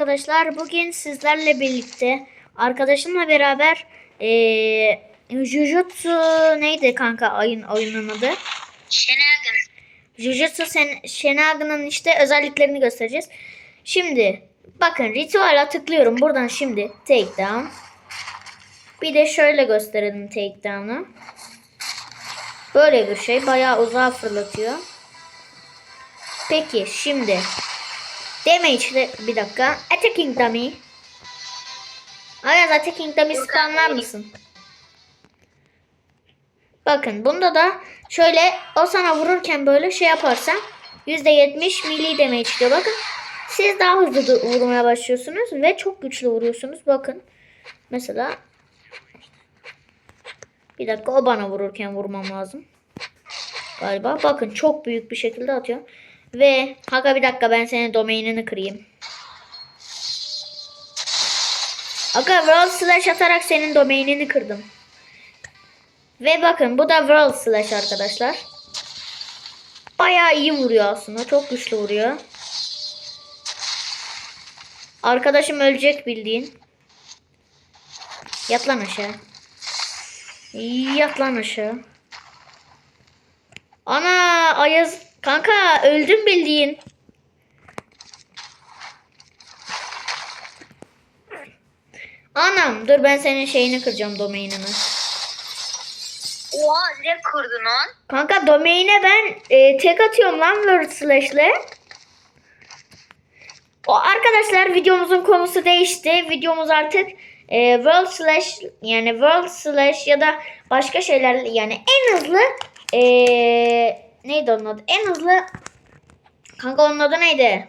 Arkadaşlar bugün sizlerle birlikte arkadaşımla beraber eee Jujutsu neydi kanka oyun oyunun adı? Şenergen. Jujutsu Shenanigans işte özelliklerini göstereceğiz. Şimdi bakın ritüele tıklıyorum buradan şimdi takedown. Bir de şöyle gösterelim takedown'ı. Böyle bir şey bayağı uzağa fırlatıyor. Peki şimdi damage bir dakika attacking dummy. Ayaz attacking dummy spamlar mısın? Bakın bunda da şöyle o sana vururken böyle şey yaparsan %70 milli damage diyor. Bakın siz daha hızlı vurmaya başlıyorsunuz ve çok güçlü vuruyorsunuz. Bakın mesela bir dakika o bana vururken vurmam lazım. Galiba bakın çok büyük bir şekilde atıyor. Ve Haga bir dakika ben senin domainini kırayım. Aga World Slash atarak senin domainini kırdım. Ve bakın bu da World Slash arkadaşlar. Bayağı iyi vuruyor aslında. Çok güçlü vuruyor. Arkadaşım ölecek bildiğin. Yat lan aşağı. Yat lan aşağı. Ana Ayaz kanka öldüm bildiğin. Anam dur ben senin şeyini kıracağım domainini. Oha direkt kırdın lan. Kanka domaine ben e, tek atıyorum lan word slash'le. O arkadaşlar videomuzun konusu değişti. Videomuz artık e, world slash yani world slash ya da başka şeyler yani en hızlı e, neydi onun adı? En hızlı kanka onun adı neydi?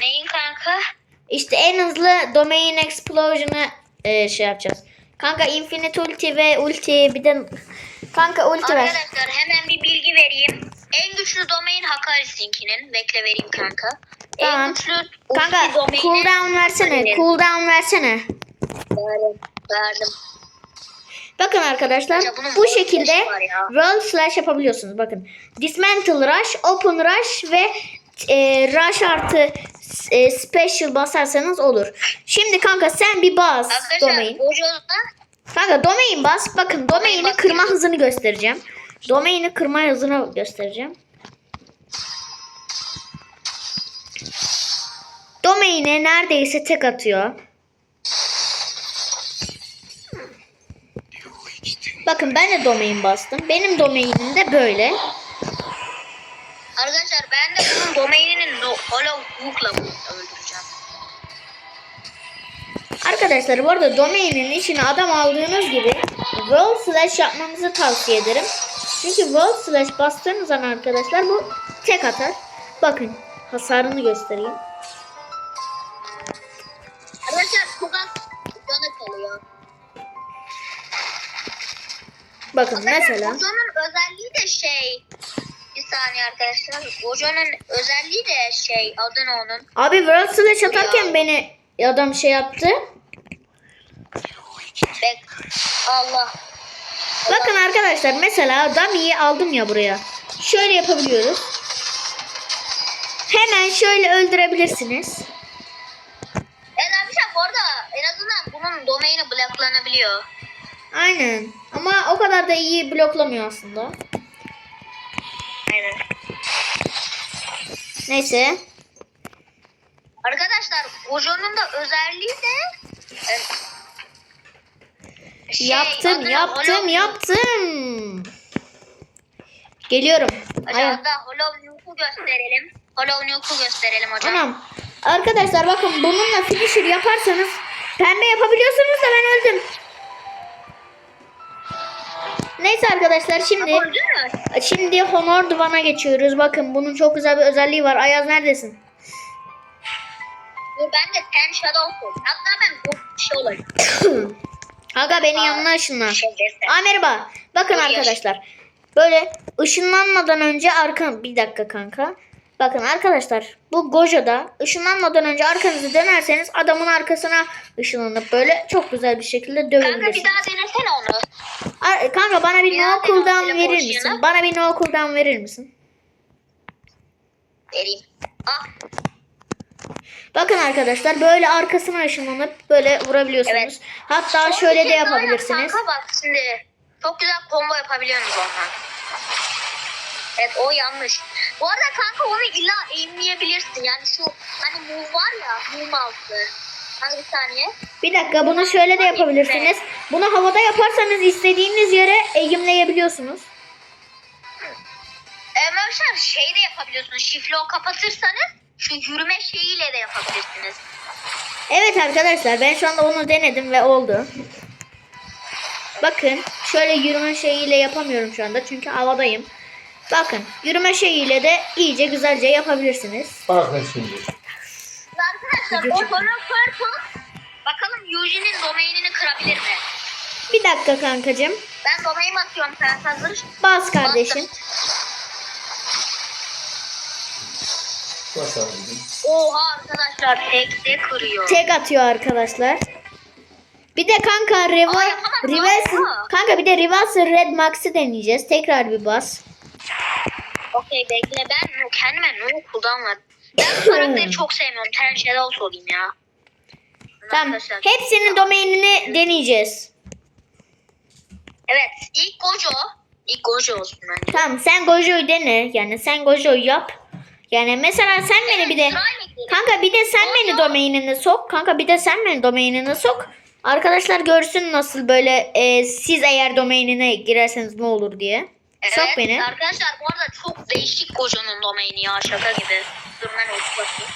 Neyin kanka? İşte en hızlı domain explosion'ı e, şey yapacağız. Kanka infinite ulti ve ulti bir de kanka ulti ver. Arkadaşlar hemen bir bilgi vereyim. En güçlü domain Hakari'sinkinin. Bekle vereyim kanka. Tamam. En güçlü Kanka ulti domaini- cooldown versene. Cooldown versene. Verdim. Verdim. Bakın arkadaşlar Ya bu şekilde roll slash yapabiliyorsunuz. Bakın dismantle rush, open rush ve e, rush artı e, special basarsanız olur. Şimdi kanka sen bir bas Arkadaşlar domain. Kanka domain bas. Bakın domaini kırma hızını göstereceğim. Domaini kırma hızını göstereceğim. Domaine neredeyse tek atıyor. Bakın ben de domain bastım. Benim domainim de böyle. Arkadaşlar ben de bunun domaininin Hollow Hook'la öldüreceğim. Arkadaşlar bu arada domainin içine adam aldığınız gibi roll slash yapmanızı tavsiye ederim. Çünkü roll slash bastığınız zaman arkadaşlar bu tek atar. Bakın hasarını göstereyim. Arkadaşlar az canı kalıyor. Bakın mesela Gojo'nun özelliği de şey. Bir saniye arkadaşlar. Gojo'nun özelliği de şey. Adı ne onun? abi world slash atarken beni adam şey yaptı. Bek. Allah. Bakın arkadaşlar mesela dummy'yi aldım ya buraya. Şöyle yapabiliyoruz. Hemen şöyle öldürebilirsiniz. Evet arkadaşlar bu arada en azından bunun domaini blocklanabiliyor. Aynen. Ama o kadar da iyi bloklamıyor aslında. Aynen. Neyse. Arkadaşlar Gojo'nun da özelliği de e, şey, yaptım, yaptım, Hollow- yaptım. Geliyorum. Hocam da Hollow Nuke'u gösterelim. Hollow Nuke'u gösterelim hocam. anam. Arkadaşlar bakın bununla finisher yaparsanız pembe yapabiliyorsunuz da ben öldüm. Neyse arkadaşlar şimdi şimdi Honor Duvan'a geçiyoruz. Bakın bunun çok güzel bir özelliği var. Ayaz neredesin? Ben de Ten Shadow Force. Hatta ben bu şey olayım. Aga beni yanına ışınla. Şey desem. Aa merhaba. Bakın arkadaşlar. Böyle ışınlanmadan önce arka bir dakika kanka. Bakın arkadaşlar bu Gojo'da ışınlanmadan önce arkanızı dönerseniz adamın arkasına ışınlanıp böyle çok güzel bir şekilde Kanka bir dövebilirsiniz. daha denesene onu. Ar- Kanka bana bir Bir no cooldown verir boşluğunu. misin? Bana bir no cooldown verir misin? Vereyim. Ah Bakın arkadaşlar böyle arkasına ışınlanıp böyle vurabiliyorsunuz. Evet. Hatta Sonra şöyle de yapabilirsiniz. Kanka bak şimdi çok güzel combo yapabiliyorsunuz ondan. Evet o yanlış. Bu arada kanka onu illa aimleyebilirsin. Yani şu hani move var ya move altı. Hani bir saniye. Bir dakika bunu şöyle de yapabilirsiniz. Bunu havada yaparsanız istediğiniz yere eğimleyebiliyorsunuz. Ee, Mövşer şey de yapabiliyorsunuz. Şifre o kapatırsanız şu yürüme şeyiyle de yapabilirsiniz. Evet arkadaşlar ben şu anda onu denedim ve oldu. Bakın şöyle yürüme şeyiyle yapamıyorum şu anda çünkü havadayım. Bakın yürüme şeyiyle de iyice güzelce yapabilirsiniz. Bakın şimdi. Arkadaşlar o Purple bakalım Eugene'in domainini kırabilir mi? Bir dakika kankacığım. Ben domain atıyorum sen hazır. Bas kardeşim. Bastım. Basalım. Oha arkadaşlar tek de kırıyor. Tek atıyor arkadaşlar. Bir de kanka Riva, Aa, yapamam. kanka bir de Reverse Red Max'i deneyeceğiz. Tekrar bir bas. Okey bekle ben kendime cooldown var. Ben bu karakteri çok sevmiyorum. Ten Shadows olayım ya. Tamam. Arkadaşlar. Hepsinin domainini deneyeceğiz. Evet ilk Gojo. İlk Gojo olsun bence. Tamam sen Gojo'yu dene. Yani sen Gojo'yu yap. Yani mesela sen beni bir de kanka bir de sen beni domainine sok. Kanka bir de sen beni domainine sok. Arkadaşlar görsün nasıl böyle e, siz eğer domainine girerseniz ne olur diye. Sok Evet, beni. Arkadaşlar bu arada çok değişik Gojo'nun domaini ya şaka gibi. Dur ben bakayım.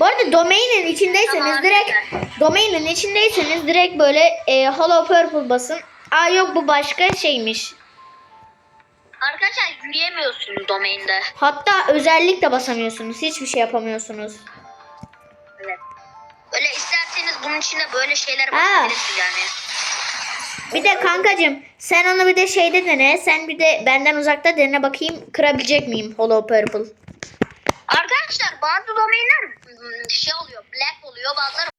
Bu arada domainin içindeyseniz Tamam, direkt güzel. domainin içindeyseniz direkt böyle e, Hollow Purple basın. Aa yok bu başka şeymiş. Arkadaşlar yürüyemiyorsunuz domainde. Hatta özellik de basamıyorsunuz. Hiçbir şey yapamıyorsunuz. Evet. Öyle isterseniz bunun içinde böyle şeyler Ha. bakabilirsiniz yani. Bir de kankacım sen onu bir de şeyde dene. Sen bir de benden uzakta dene bakayım kırabilecek miyim Hollow Purple. Arkadaşlar bazı domainler hmm, şey oluyor, black oluyor, bazıları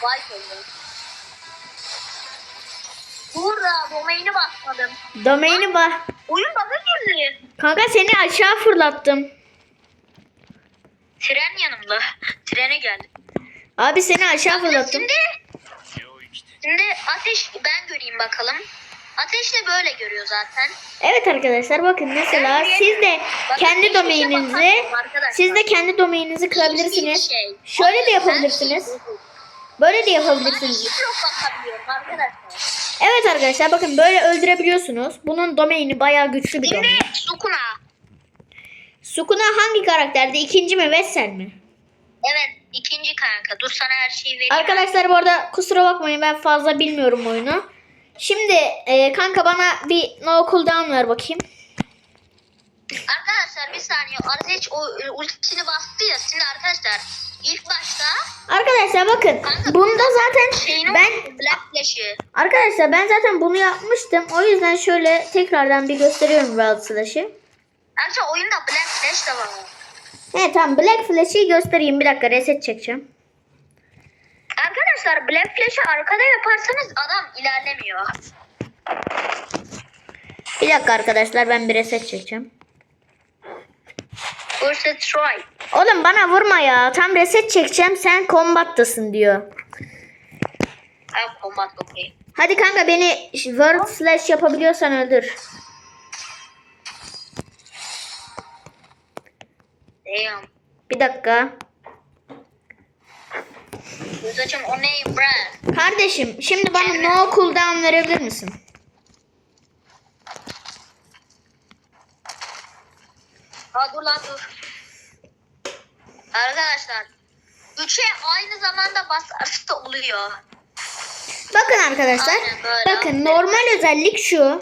white oluyor. Burada domaini basmadım. Domaini bak. Oyun bana girdi. Kanka seni aşağı fırlattım. Tren yanımda. Trene geldi. Abi seni aşağı fırlattım. Şimdi, şimdi ateş ben göreyim bakalım. Ateş de böyle görüyor zaten. Evet arkadaşlar bakın mesela siz de kendi domaininizi siz de kendi domaininizi kırabilirsiniz. Şey. Şöyle de yapabilirsiniz. Böyle de yapabilirsiniz. Arkadaşlar. Evet arkadaşlar bakın böyle öldürebiliyorsunuz. Bunun domaini bayağı güçlü bir domain. Sukuna. Sukuna hangi karakterde? İkinci mi Vessel mi? Evet ikinci kanka. Dur sana her şeyi vereyim. Arkadaşlar bu arada kusura bakmayın ben fazla bilmiyorum oyunu. Şimdi e, kanka bana bir no cooldown ver bakayım. Arkadaşlar bir saniye. Ateş o e, ultisini bastı ya. Şimdi arkadaşlar ilk başta Arkadaşlar bakın bunda zaten şeyin ben Black Flash'ı. arkadaşlar ben zaten bunu yapmıştım. O yüzden şöyle tekrardan bir gösteriyorum Wild Slash'ı. Arkadaşlar oyunda Black Flash da var. Evet tamam Black Flash'ı göstereyim. Bir dakika reset çekeceğim. Arkadaşlar Black Flash'ı arkada yaparsanız adam ilerlemiyor. Bir dakika arkadaşlar ben bir reset çekeceğim. Versus Troy. Oğlum bana vurma ya. Tam reset çekeceğim. Sen combat'tasın diyor. Ha combat okey. Hadi kanka beni World Slash yapabiliyorsan öldür. Damn. Bir dakika. Gözacım o ne brand? Kardeşim şimdi bana no cooldown verebilir misin? Ha dur lan dur. Arkadaşlar. Üçe aynı zamanda basarsa oluyor. Bakın arkadaşlar. Aynen böyle. Bakın normal özellik şu.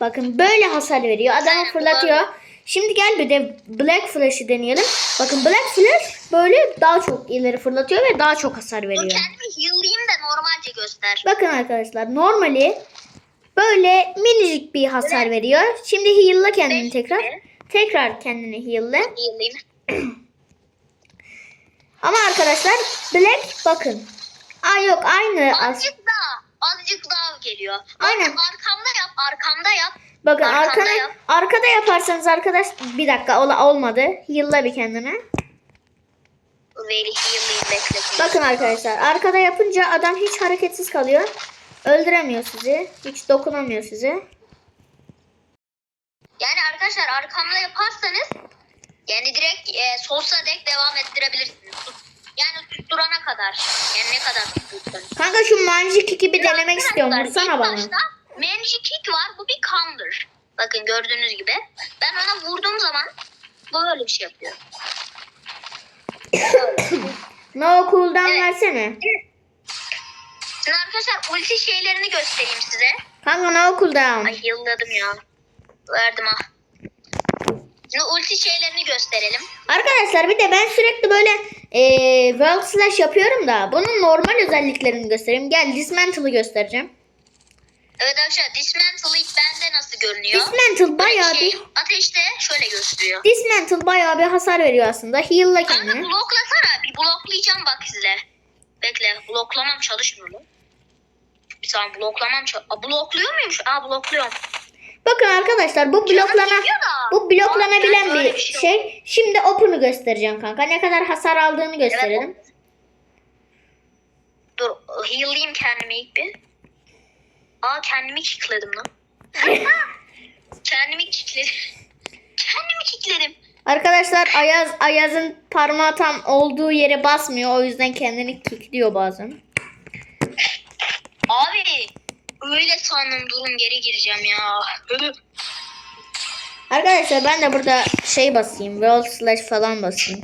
Bakın böyle hasar veriyor. Adamı Aynen, fırlatıyor. böyle. Şimdi gel bir de Black Flash'ı deneyelim. Bakın Black Flash böyle daha çok ileri fırlatıyor ve daha çok hasar Dur veriyor. kendimi heal'layayım da normalce göster. Bakın arkadaşlar normali böyle minicik bir hasar veriyor. Şimdi heal'la kendini Beş tekrar. Tekrar kendini heal'la. Ama arkadaşlar Black bakın. Aa yok aynı. Azıcık daha. Azıcık daha geliyor. Aynen. Arkamda yap. Arkamda yap. Bakın arkada yap. arkada yaparsanız arkadaş bir dakika ola olmadı. Heal'la bir kendine. Bakın arkadaşlar arkada yapınca adam hiç hareketsiz kalıyor. Öldüremiyor sizi. Hiç dokunamıyor size. Yani arkadaşlar arkamda yaparsanız yani direkt e, sonsuza dek devam ettirebilirsiniz. Yani tutturana kadar. Yani ne kadar tutturursanız. Kanka şu Magic gibi denemek istiyorum. Vursana bana. Başta Hit var. Bu bir counter. Bakın gördüğünüz gibi. Ben ona vurduğum zaman böyle bir şey yapıyor. No cooldown Evet. versene. Şimdi arkadaşlar ulti şeylerini göstereyim size. Kanka no cooldown. Ay yılladım ya. Verdim ah. Şimdi ulti şeylerini gösterelim. Arkadaşlar bir de ben sürekli böyle eee World Slash yapıyorum da bunun normal özelliklerini göstereyim. Gel Dismantle'ı göstereceğim. Evet arkadaşlar Dismantle ilk bende nasıl görünüyor? Dismantle bayağı Böyle bir şey, Ateşte şöyle gösteriyor. Dismantle bayağı bir hasar veriyor aslında. Heal'la Kanka kendini. bloklasana. Bir bloklayacağım bak izle. Bekle. Bloklamam çalışmıyor mu? Bir saniye bloklamam çal- Aa, blokluyor muymuş? Aa blokluyorum. Bakın arkadaşlar bu bloklana bu bloklanabilen Aa, bir bir şey şey. Şimdi open'ı göstereceğim kanka. Ne kadar hasar aldığını gösterelim. Evet, Dur heal'layayım kendimi ilk bir. Aa kendimi kickledim lan. kendimi kickledim. kendimi kickledim. Arkadaşlar Ayaz Ayaz'ın parmağı tam olduğu yere basmıyor. O yüzden kendini kilitliyor bazen. Abi öyle sandım durun geri gireceğim ya. Arkadaşlar ben de burada şey basayım. World Slash falan basayım.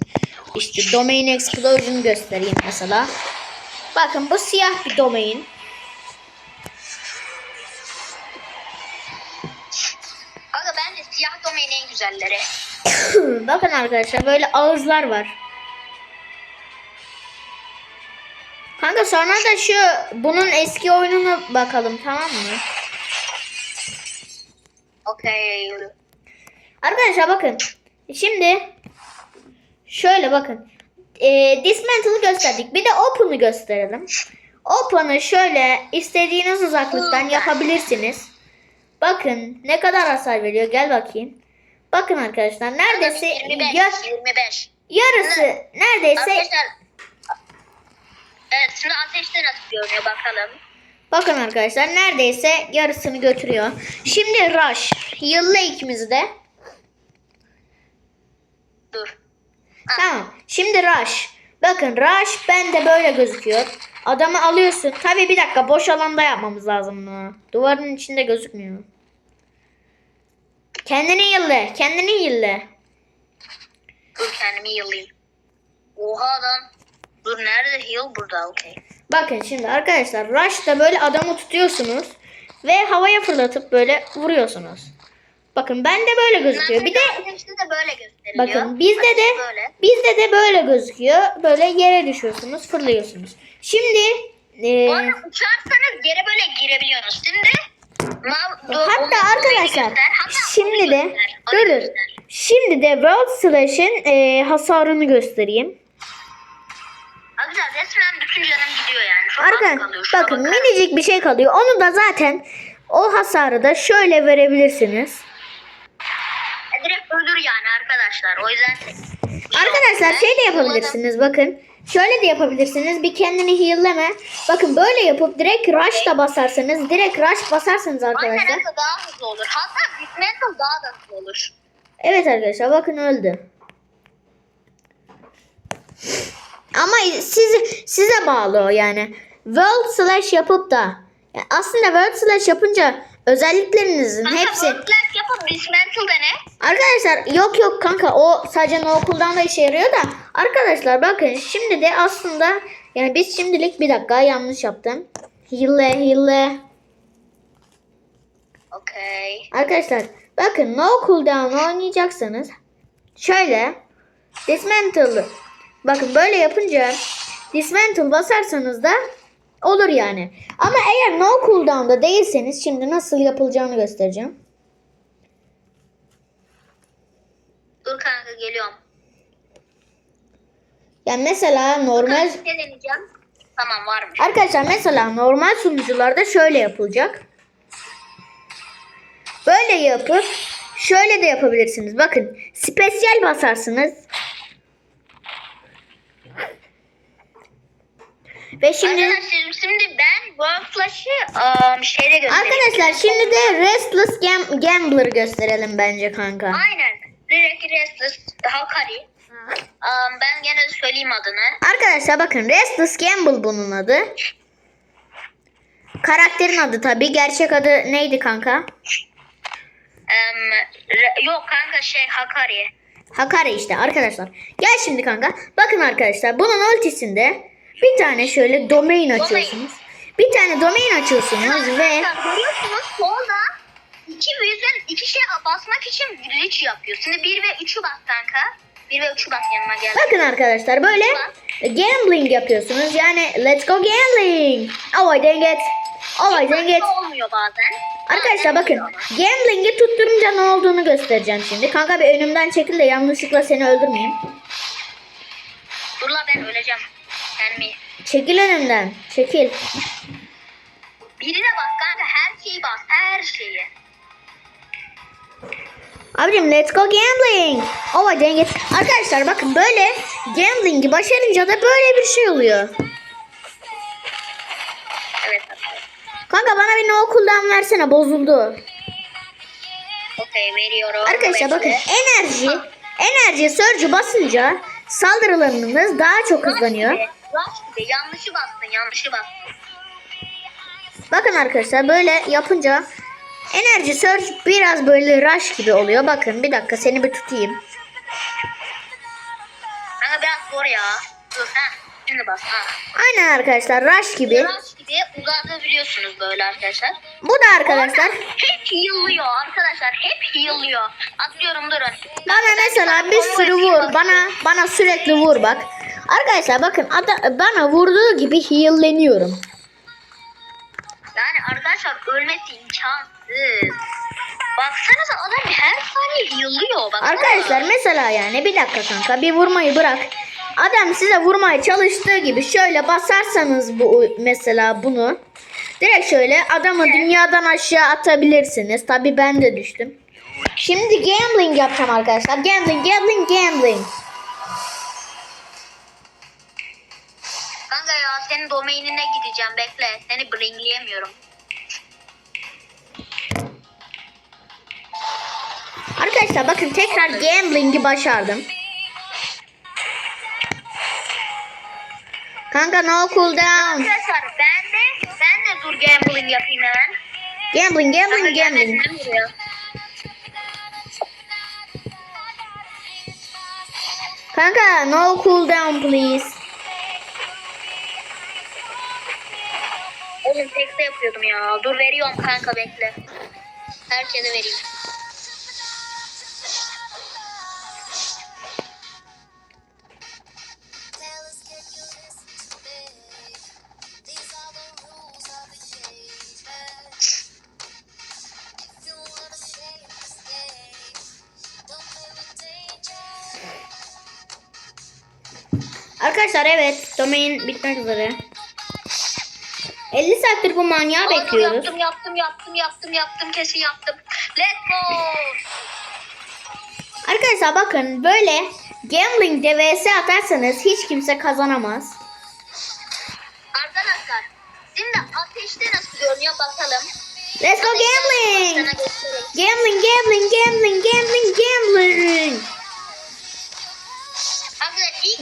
İşte Domain Explosion göstereyim mesela. Bakın bu siyah bir domain. Bakın arkadaşlar böyle ağızlar var. Kanka sonra da şu bunun eski oyununa bakalım tamam mı? Okey. Arkadaşlar bakın. Şimdi şöyle bakın. Ee, Dismantle'ı gösterdik. Bir de Open'ı gösterelim. Open'ı şöyle istediğiniz uzaklıktan yapabilirsiniz. Bakın ne kadar hasar veriyor. Gel bakayım. Bakın arkadaşlar neredeyse 25. ya- 25. yarısı neredeyse Arkadaşlar. Evet şimdi ateşte nasıl görünüyor bakalım. bakın arkadaşlar neredeyse yarısını götürüyor. Şimdi Rush. Yılla ikimizi de. Dur. Tamam. Şimdi Rush. Bakın Rush bende böyle gözüküyor. Adamı alıyorsun. Tabii bir dakika boş alanda yapmamız lazım bunu. Duvarın içinde gözükmüyor. Kendini yılla. Kendini yılla. Dur kendimi heal'layayım. Oha adam. Dur nerede heal? Burada okey. Bakın şimdi arkadaşlar Rush'ta böyle adamı tutuyorsunuz. Ve havaya fırlatıp böyle vuruyorsunuz. Bakın bende böyle gözüküyor. Bir de de böyle gösteriliyor. bakın bizde de böyle. bizde de böyle gözüküyor. Böyle yere düşüyorsunuz, fırlıyorsunuz. Şimdi e, arada uçarsanız geri böyle girebiliyorsunuz. Şimdi Hatta arkadaşlar şimdi de göster. Şimdi de World Slash'in e, hasarını göstereyim. Arkadaşlar resmen bütün canım gidiyor yani. Çok kalıyor. Şuna bakın bakar minicik bir şey kalıyor. Onu da zaten o hasarı da şöyle verebilirsiniz. E, direkt ölür yani arkadaşlar. O yüzden Arkadaşlar şey de yapabilirsiniz bakın. Şöyle de yapabilirsiniz. Bir kendini heal'leme. Bakın böyle yapıp direkt rush da basarsanız, direkt rush basarsanız arkadaşlar. Aynen daha hızlı olur. Hatta dismantle daha da hızlı olur. Evet arkadaşlar bakın öldü. Ama size size bağlı o yani. World slash yapıp da yani aslında world slash yapınca özelliklerinizin Kanka hepsi work yapıp dismantle de ne? Arkadaşlar yok yok kanka o sadece no cooldown da işe yarıyor da arkadaşlar bakın şimdi de aslında yani biz şimdilik bir dakika yanlış yaptım. Hile hile. Okey. Arkadaşlar bakın no cooldown oynayacaksanız şöyle dismantle bakın böyle yapınca dismantle basarsanız da olur yani. Ama eğer no cooldown'da değilseniz şimdi nasıl yapılacağını göstereceğim. Dur kanka geliyorum. Yani mesela normal deneyeceğim. Tamam varmış. Arkadaşlar mesela normal sunucularda şöyle yapılacak. Böyle yapıp şöyle de yapabilirsiniz. Bakın spesyal basarsınız. Ve şimdi Arkadaşlar şimdi ben World Flash'ı um, şeyde göstereyim. arkadaşlar şimdi de Restless Gam- Gambler gösterelim bence kanka. Aynen. Direkt Restless Hakari. Um, ben gene söyleyeyim adını. Arkadaşlar bakın Restless Gamble bunun adı. Karakterin adı tabi. Gerçek adı neydi kanka? Um, re- yok kanka şey Hakari. Hakari işte arkadaşlar. Gel şimdi kanka. Bakın arkadaşlar bunun ultisinde bir tane şöyle domain açıyorsunuz. Bir tane domain açıyorsunuz ve görüyorsunuz solda iki yüzden iki şey basmak için glitch yapıyor. Şimdi 1 ve 3'ü bas kanka. 1 ve 3'ü bas yanıma gel. bakın arkadaşlar böyle gambling yapıyorsunuz. Yani let's go gambling. Oh I dang it. Oh I dang it. Olmuyor bazen. Arkadaşlar bakın gambling'i tutturunca ne olduğunu göstereceğim şimdi. Kanka bir önümden çekil de yanlışlıkla seni öldürmeyeyim. Dur la ben öleceğim. Kendimi. Çekil önümden. Çekil. Birine bas kanka her şeyi bas. Her şeyi. Abicim let's go gambling. Dang it. Arkadaşlar bakın böyle gambling'i başarınca da böyle bir şey oluyor. Evet. Kanka bana bir no cooldown versene bozuldu. Okey veriyorum. Arkadaşlar bakın enerji enerji surge'ü basınca saldırılarınız daha çok hızlanıyor. Gibi, gibi. Yanlışı bastın yanlışı bastın. Bakın arkadaşlar böyle yapınca enerji surge biraz böyle rush gibi oluyor. Bakın bir dakika seni bir tutayım. Kanka biraz zor ya. Dur ha. Şimdi bas ha. Aynen arkadaşlar rush gibi. Rush gibi uzatabiliyorsunuz böyle arkadaşlar. Bu da arkadaşlar Hep heal'lıyor arkadaşlar. Hep heal'lıyor. Atlıyorum durun. bana mesela bir sürü vur. Bana bana sürekli vur bak. Arkadaşlar bakın ada- bana vurduğu gibi heal'leniyorum. Yani arkadaşlar ölmesi imkansız. Baksanıza adam her saniye heal'lıyor. Baksana. Arkadaşlar mesela yani bir dakika kanka bir vurmayı bırak. Adam size vurmaya çalıştığı gibi şöyle basarsanız bu mesela bunu direkt şöyle adamı dünyadan aşağı atabilirsiniz. Tabi ben de düştüm. Şimdi gambling yapacağım arkadaşlar. Gambling, gambling, gambling. Kanka ya senin domainine gideceğim bekle. Seni bringleyemiyorum. Arkadaşlar bakın tekrar gambling'i başardım. Kanka no cooldown. Arkadaşlar ben de ben de dur gambling yapayım hemen. Gambling, Kanka gambling, gambling. gelmesin buraya. Kanka no cooldown please. Oğlum tekte yapıyordum ya. Dur veriyorum kanka bekle. Herkese vereyim. Arkadaşlar evet domain bitmek üzere. 50 saattir bu manyağı dur, bekliyoruz. Yaptım yaptım yaptım yaptım yaptım kesin yaptım. Let's go. Arkadaşlar bakın böyle gambling'de vs atarsanız hiç kimse kazanamaz. Arkadaşlar şimdi ateşte nasıl görünüyor bakalım. Let's go gambling. Gambling, gambling, gambling, gambling, gambling.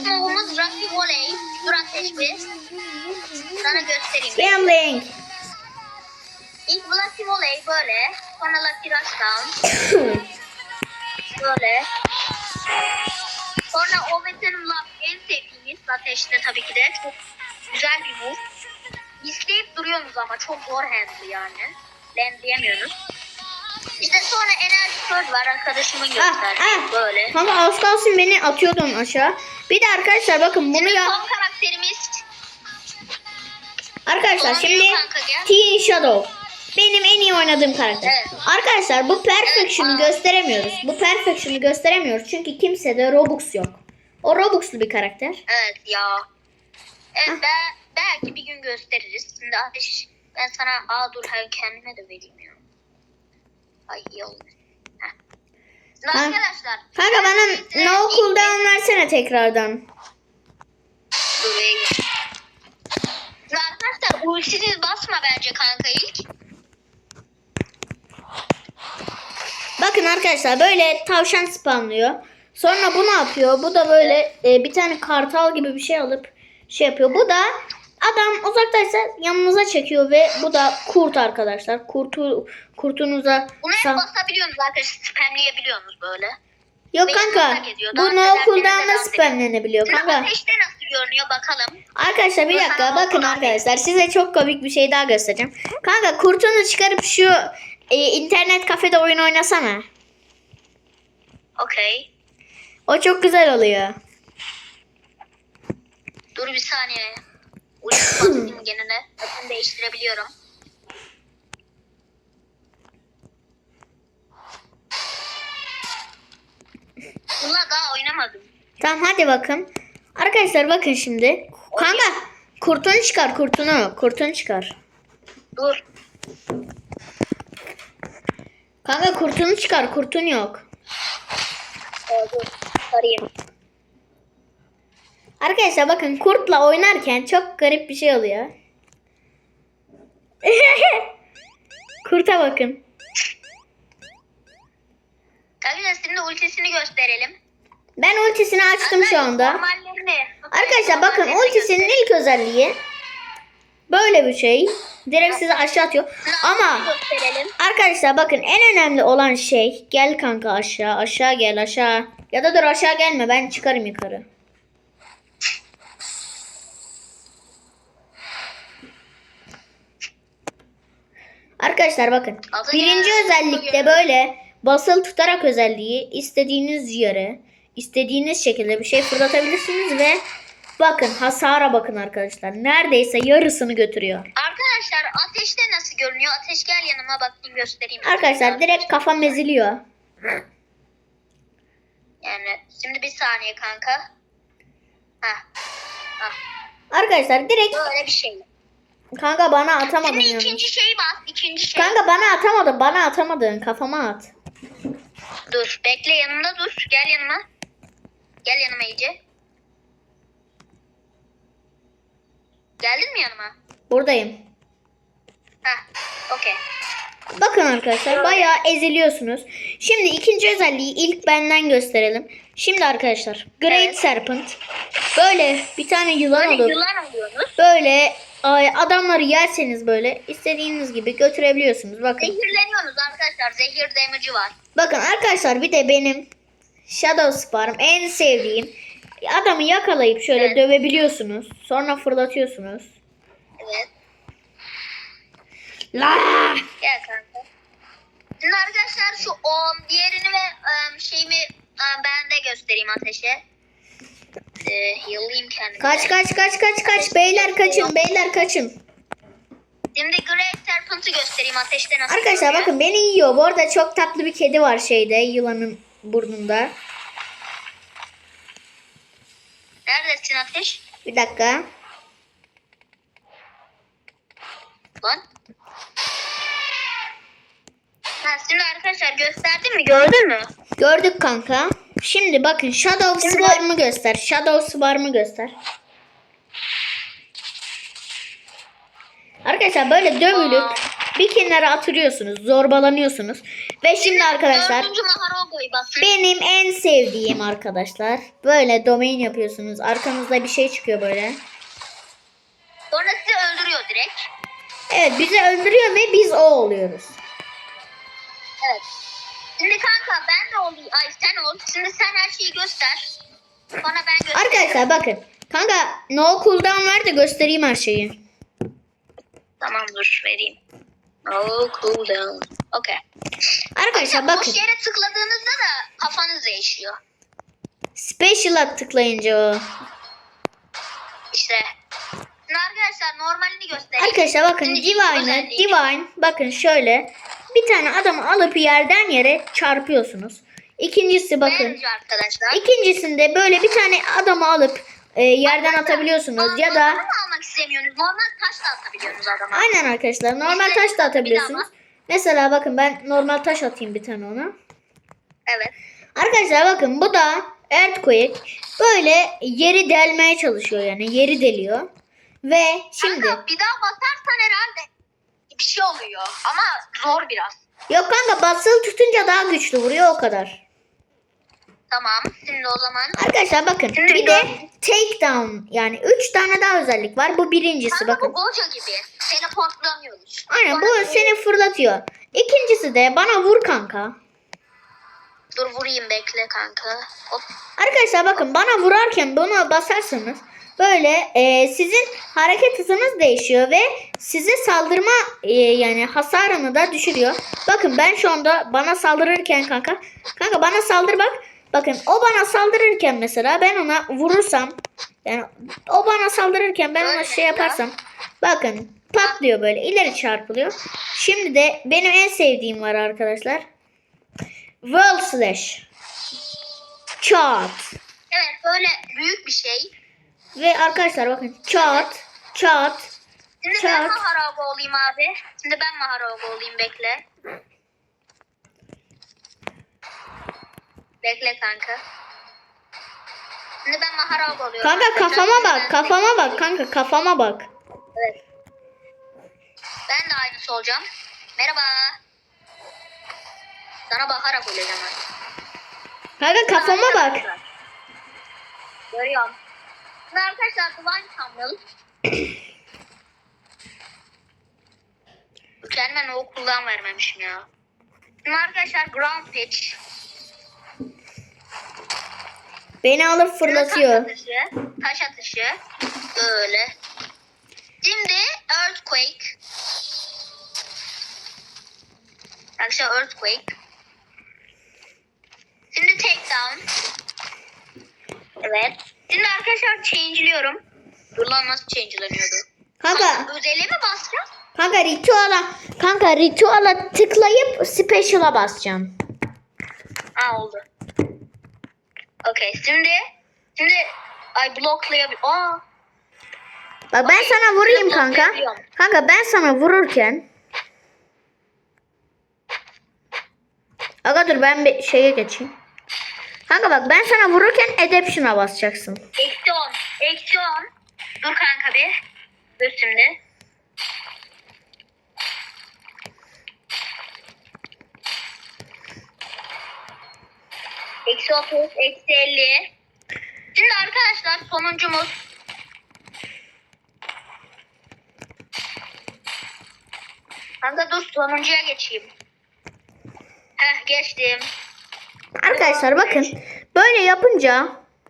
Movumuz Rocky Volley. Dur ateşli. Sana göstereyim. Gambling. İlk Lucky Volley böyle. Sonra Lucky Rushdown. Böyle. Sonra Overturn Love en sevdiğimiz ateşte tabii ki de. Çok güzel bir move. İzleyip duruyorsunuz ama çok zor handle yani. Landlayamıyorsunuz. İşte sonra enerji surge var arkadaşımın ah, gösterdiği ah. böyle. Kanka az kalsın beni atıyordun aşağı. Bir de arkadaşlar bakın bunu ya son karakterimiz arkadaşlar Son şimdi. Teen Shadow. Benim en iyi oynadığım karakter. Evet. Arkadaşlar bu perfection'ı Evet, gösteremiyoruz. Bu perfection'ı gösteremiyoruz çünkü kimsede Robux yok. O Robux'lu bir karakter. Evet ya. Evet Ah. ben, belki bir gün gösteririz. Şimdi ateş ben sana aa dur kendime de vereyim ya. Ay iyi oldu. Arkadaşlar. Kanka bana no cooldown versene tekrardan. Dur vereyim. arkadaşlar ultisiz basma bence kanka ilk. Bakın arkadaşlar böyle tavşan spamlıyor. Sonra bu ne yapıyor? Bu da böyle e, bir tane kartal gibi bir şey alıp şey yapıyor. Bu da adam uzaktaysa yanınıza çekiyor ve bu da kurt arkadaşlar. Kurtu kurtunuza Bunu hep sal- basabiliyorsunuz arkadaşlar. Spamleyebiliyorsunuz böyle. Yok Beni kanka. Bu Dans no ederken cooldown'da de dans spamlenebiliyor kanka. ateşte nasıl görünüyor bakalım. Arkadaşlar bir dakika bakın arkadaşlar size çok komik bir şey daha göstereceğim. Kanka kurtunu çıkarıp şu e, internet kafede oyun oynasana. Okey. O çok güzel oluyor. Dur bir saniye. Ulti basayım genine. Bakın değiştirebiliyorum. Bunlar daha oynamadım. Tamam hadi bakın. Arkadaşlar bakın şimdi. Kanka kurtunu çıkar kurtunu. Kurtunu çıkar. Dur. Kanka kurtunu çıkar kurtun yok. Ee, dur. Sarayım. Arkadaşlar bakın kurtla oynarken çok garip bir şey oluyor. Kurta bakın. Arkadaşlar şimdi ultisini gösterelim. Ben ultisini açtım şu anda. Normallerini. Arkadaşlar bakın ultisinin ilk özelliği böyle bir şey. Direkt sizi aşağı atıyor. Ama arkadaşlar bakın en önemli olan şey gel kanka aşağı aşağı gel aşağı. Ya da dur aşağı gelme ben çıkarım yukarı. Arkadaşlar bakın. Adı Birinci ya, özellikte böyle basılı tutarak özelliği istediğiniz yere istediğiniz şekilde bir şey fırlatabilirsiniz ve bakın hasara bakın arkadaşlar. Neredeyse yarısını götürüyor. Arkadaşlar ateşte nasıl görünüyor? Ateş gel yanıma bakayım göstereyim. Arkadaşlar direkt kafam eziliyor. Yani şimdi bir saniye kanka. Heh. Heh. Arkadaşlar direkt Böyle bir şey. Kanka bana atamadın Şimdi ikinci şeyi bas. ikinci şey. Kanka bana atamadın bana atamadın kafama at. Dur bekle yanımda dur. Gel yanıma. Gel yanıma iyice. Geldin mi yanıma? Buradayım. Heh. Okey. Bakın arkadaşlar bayağı eziliyorsunuz. Şimdi ikinci özelliği ilk benden gösterelim. Şimdi arkadaşlar Great Evet. Serpent böyle bir tane yılan Böyle olup yılan alıyorsunuz. böyle ay, adamları yerseniz böyle istediğiniz gibi götürebiliyorsunuz. Bakın. Zehirleniyorsunuz arkadaşlar. Zehir damage'ı var. Bakın arkadaşlar bir de benim Shadow Sparm en sevdiğim adamı yakalayıp şöyle Evet. dövebiliyorsunuz. Sonra fırlatıyorsunuz. Evet. La! Gel kanka. Şimdi arkadaşlar şu o diğerini ve şeyimi ben de göstereyim ateşe. Yıllayayım kendimi. Kaç kaç kaç kaç kaç beyler kaçın beyler kaçın. Şimdi Great Serpent'ı göstereyim ateşte nasıl Arkadaşlar görünüyor. bakın beni yiyor. Bu arada çok tatlı bir kedi var şeyde yılanın burnunda. Neredesin ateş? Bir dakika. Lan. Ha, şimdi arkadaşlar gösterdim mi? Gördün mü? Gördük kanka. Şimdi bakın Shadow Şimdi- Swarm'ı göster. Shadow Swarm'ı göster. Arkadaşlar böyle dövülüp Aa. bir kenara atılıyorsunuz. Zorbalanıyorsunuz. Ve şimdi arkadaşlar benim en sevdiğim arkadaşlar. Böyle domain yapıyorsunuz. Arkanızda bir şey çıkıyor böyle. Sonra sizi öldürüyor direkt. Evet bizi öldürüyor ve biz o oluyoruz. Evet. Şimdi kanka ben de olayım. Ay sen ol. Şimdi sen her şeyi göster. Sonra ben göstereyim. Arkadaşlar bakın. Kanka no cooldown ver de göstereyim her şeyi. Tamam dur vereyim. Oh cool down. Okay. Arkadaşlar Boş bakın. yere tıkladığınızda da kafanız değişiyor. Special'a tıklayınca o. İşte. Şimdi arkadaşlar normalini göstereyim. Arkadaşlar bakın Şimdi özelliği. Divine bakın şöyle bir tane adamı alıp yerden yere çarpıyorsunuz. İkincisi bakın. Bence arkadaşlar. İkincisinde böyle bir tane adamı alıp e, yerden atabiliyorsunuz ya da Normal almak istemiyorsunuz. Normal taş da atabiliyorsunuz adama. aynen arkadaşlar normal taş da atabiliyorsunuz. Mesela bakın ben normal taş atayım bir tane ona. Evet. Arkadaşlar bakın bu da Earthquake. Böyle yeri delmeye çalışıyor yani yeri deliyor. Ve şimdi Kanka bir daha basarsan herhalde bir şey oluyor. Ama zor biraz. yok kanka basılı tutunca daha güçlü vuruyor o kadar. Tamam. Şimdi o zaman. Arkadaşlar bakın Şimdi bir de takedown yani 3 tane daha özellik var. Bu birincisi Kanka bakın. bu Gojo gibi. Teleportlanıyoruz. Aynen Sonra bu böyle- seni fırlatıyor. İkincisi de bana vur kanka. Dur vurayım bekle kanka. Hop. Arkadaşlar bakın bana vurarken buna basarsanız böyle e, sizin hareket hızınız değişiyor ve size saldırma e, yani hasarını da düşürüyor. Bakın ben şu anda bana saldırırken kanka kanka bana saldır bak. Bakın o bana saldırırken mesela ben ona vurursam yani o bana saldırırken ben ona şey yaparsam bakın patlıyor böyle ileri çarpılıyor. Şimdi de benim en sevdiğim var arkadaşlar. World Slash. Çat. Evet böyle büyük bir şey. Ve arkadaşlar bakın çat çat. Şimdi ben Çat. Maharago olayım abi. Şimdi ben Maharago olayım bekle. Bekle kanka. Şimdi ben Maharago oluyorum. Kanka arkadaşlar. kafama ben- bak kafama bak kanka kafama bak. Evet. Ben de aynısı olacağım. Merhaba. Sana bakarak olacağım ben. Kanka kafama bak. Görüyorum. Şimdi arkadaşlar Divine Tunnel. Kendime o kullan vermemişim ya. Şimdi arkadaşlar Ground Pitch. Beni alıp fırlatıyor. Taş atışı. Taş atışı. Öyle. Şimdi Earthquake. Arkadaşlar Earthquake. Şimdi Takedown. Evet. Şimdi arkadaşlar change'liyorum. Dur lan nasıl change'lanıyordu? Kanka Özele mi basacağım? kanka rituala kanka rituala tıklayıp special'a basacaksın. Ha oldu. Okey şimdi şimdi ay bloklayabilir. Aa Bak ben Okey, sana vurayım kanka. Kanka ben sana vururken Aga dur ben bir şeye geçeyim. Kanka bak ben sana vururken adaption'a basacaksın. eksi 10. Eksi 10. Dur kanka bir. Dur şimdi. Eksi 30, eksi 50. Şimdi arkadaşlar sonuncumuz. Kanka dur sonuncuya geçeyim. Heh geçtim. Arkadaşlar bakın böyle yapınca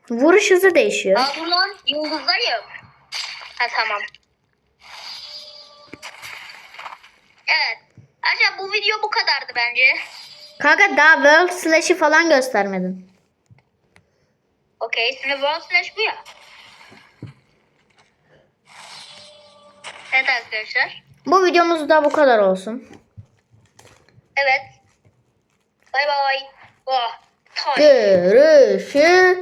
vuruş hızı değişiyor. Aa dur lan yıldızdayım. Ha tamam. Evet. Arkadaşlar bu video bu kadardı bence. Kanka daha World Slash'i falan göstermedin. Okey. Şimdi World Slash bu ya. Evet arkadaşlar. Bu videomuz da bu kadar olsun. Evet. Bay bay. Oh. Taş. Görüşürüz.